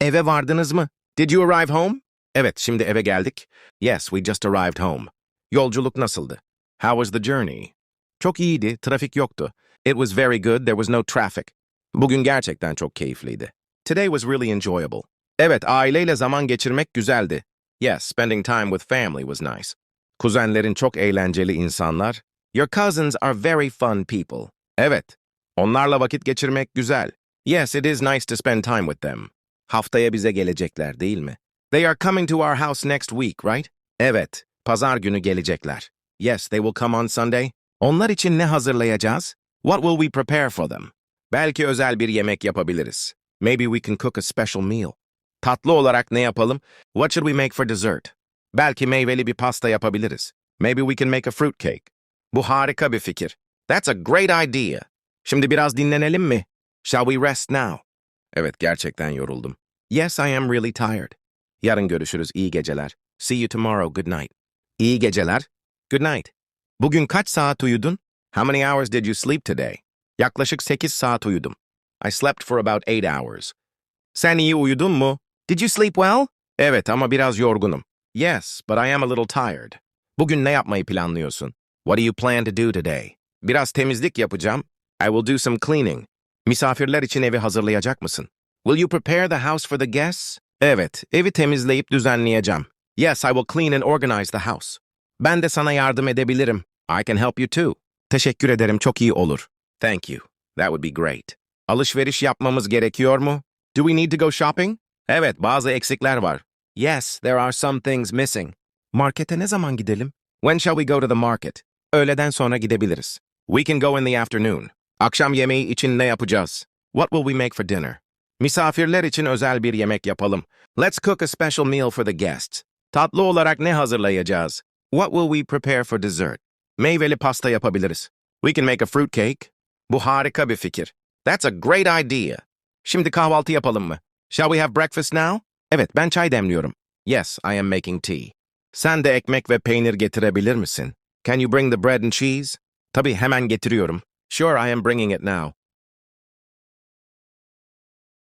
Eve vardınız mı? Did you arrive home? Evet, şimdi eve geldik. Yes, we just arrived home. Yolculuk nasıldı? How was the journey? Çok iyiydi, trafik yoktu. It was very good, there was no traffic. Bugün gerçekten çok keyifliydi. Today was really enjoyable. Evet, aileyle zaman geçirmek güzeldi. Yes, spending time with family was nice. Kuzenlerin çok eğlenceli insanlar. Your cousins are very fun people. Evet, onlarla vakit geçirmek güzel. Yes, it is nice to spend time with them. Haftaya bize gelecekler değil mi? They are coming to our house next week, right? Evet, pazar günü gelecekler. Yes, they will come on Sunday. Onlar için ne hazırlayacağız? What will we prepare for them? Belki özel bir yemek yapabiliriz. Maybe we can cook a special meal. Tatlı olarak ne yapalım? What should we make for dessert? Belki meyveli bir pasta yapabiliriz. Maybe we can make a fruit cake. Bu harika bir fikir. That's a great idea. Şimdi biraz dinlenelim mi? Shall we rest now? Evet, gerçekten yoruldum. Yes, I am really tired. Yarın görüşürüz. İyi geceler. See you tomorrow. Good night. İyi geceler. Good night. Bugün kaç saat uyudun? How many hours did you sleep today? Yaklaşık 8 saat uyudum. I slept for about 8 hours. Sen iyi uyudun mu? Did you sleep well? Evet ama biraz yorgunum. Yes, but I am a little tired. Bugün ne yapmayı planlıyorsun? What do you plan to do today? Biraz temizlik yapacağım. I will do some cleaning. Misafirler için evi hazırlayacak mısın? Will you prepare the house for the guests? Evet, evi temizleyip düzenleyeceğim. Yes, I will clean and organize the house. Ben de sana yardım edebilirim. I can help you too. Teşekkür ederim, çok iyi olur. Thank you. That would be great. Alışveriş yapmamız gerekiyor mu? Do we need to go shopping? Evet, bazı eksikler var. Yes, there are some things missing. Markete ne zaman gidelim? When shall we go to the market? Öğleden sonra gidebiliriz. We can go in the afternoon. Akşam yemeği için ne yapacağız? What will we make for dinner? Misafirler için özel bir yemek yapalım. Let's cook a special meal for the guests. Tatlı olarak ne hazırlayacağız? What will we prepare for dessert? Meyveli pasta yapabiliriz. We can make a fruit cake. Bu harika bir fikir. That's a great idea. Şimdi kahvaltı yapalım mı? Shall we have breakfast now? Evet, ben çay demliyorum. Yes, I am making tea. Sen de ekmek ve peynir getirebilir misin? Can you bring the bread and cheese? Tabii hemen getiriyorum. Sure, I am bringing it now.